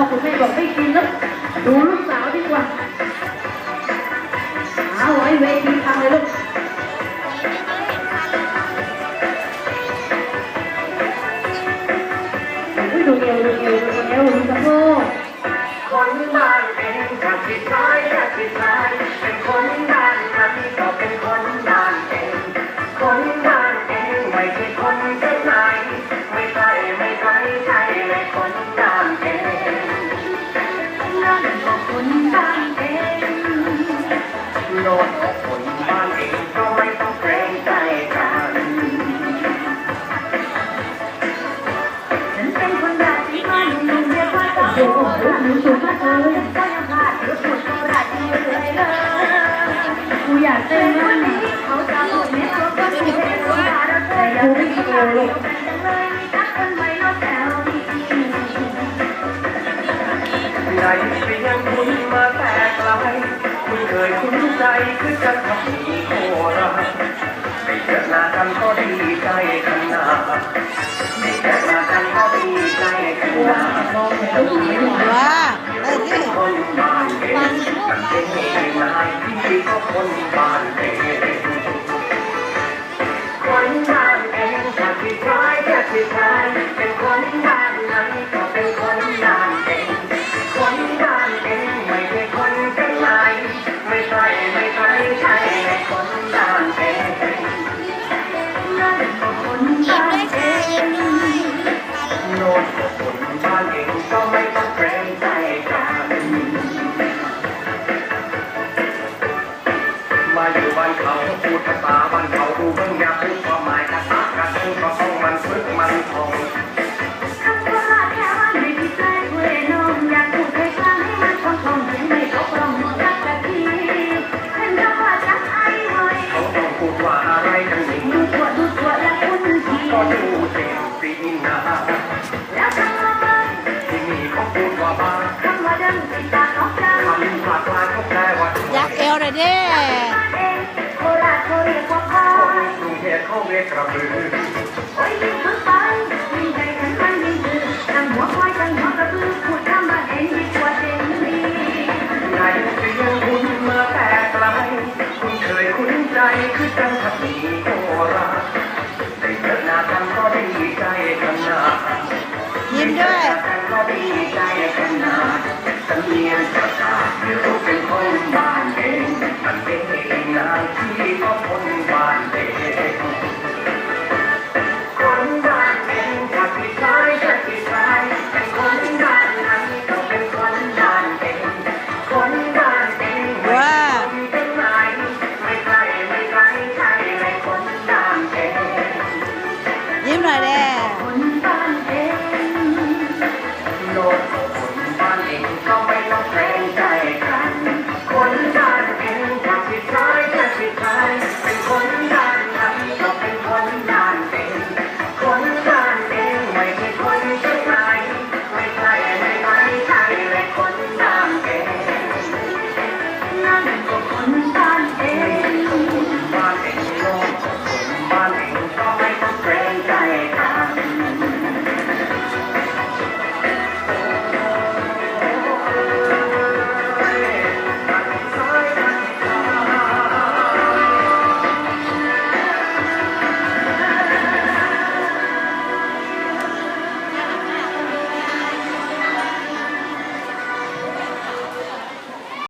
าคุณแม่บอกไม่กินแล้วดูลูกสาวดีกว่าสาวไว้เวทีทำเลยลูก นคนบ้านเองก็ไม่ต้องเกรงใจกันฉันเป็นคนราศีกันหนุ่เรียกว่าโอ้โหหนุ่มสวยมากเลยก็ยังพลาดหรือคนราศีเลยเลยกูอยากเต้นมากเขาจะพูดเนี่ยเขาก็พูดให้เราแต่ยังไม่ดีเลยใจเสียงคุณ ใจคือกันกับมีโคราชได้เจอหน้ากันก็ดีใจขนาดได้เจอหน้ากันก็ดีใจขนาดว้าเออสิคนบ้านเองมันเป็นนายที่ก็คนบ้านเองคนบ้านเองถ้าที่คล้ายแค่ที่คล้ายเป็นคนบ้านไหนก็เป็นคน อยู่บ้านเขาพูดภาษาบ้านเขาดูเบิ่งอยากรู้ความหมายภาษากระตุ้นก็ต้องมันฝึกมันทองคำว่าลาแค่ว่าไม่พิเศษเวน้องอยากพูดให้ฟังให้มันคล่องคล่องเสียงไม่ตกลงสักกะทีเป็นคำว่าจักไอ้หอยเขาต้องพูดว่าอะไรกันนี่ดูตัวดูตัวและคุณทีก็ดูเจ็บสีหน้าแล้วคำว่าบิ้งที่นี่เขาพูดว่าบ้าคำว่าดิมติดตาน้องจั เรียกกระบือโอ้ยยิ่งพึ่งไปยิ่งใจฉันมันยิ่งคือตั้งหัวควายตั้งหัวกระบือพูดคำว่าเองดีกว่าเต็มดีในเสียงคุณมาแต่ไกลคุณเคยคุ้นใจคือจังทัมีโคราชได้เจอหน้ากันก็ดีใจขนายิ้มด้วยได้เจกันก็ดีใจขนาสำเนียงประกาศไม่รู้เป็นคนบ้า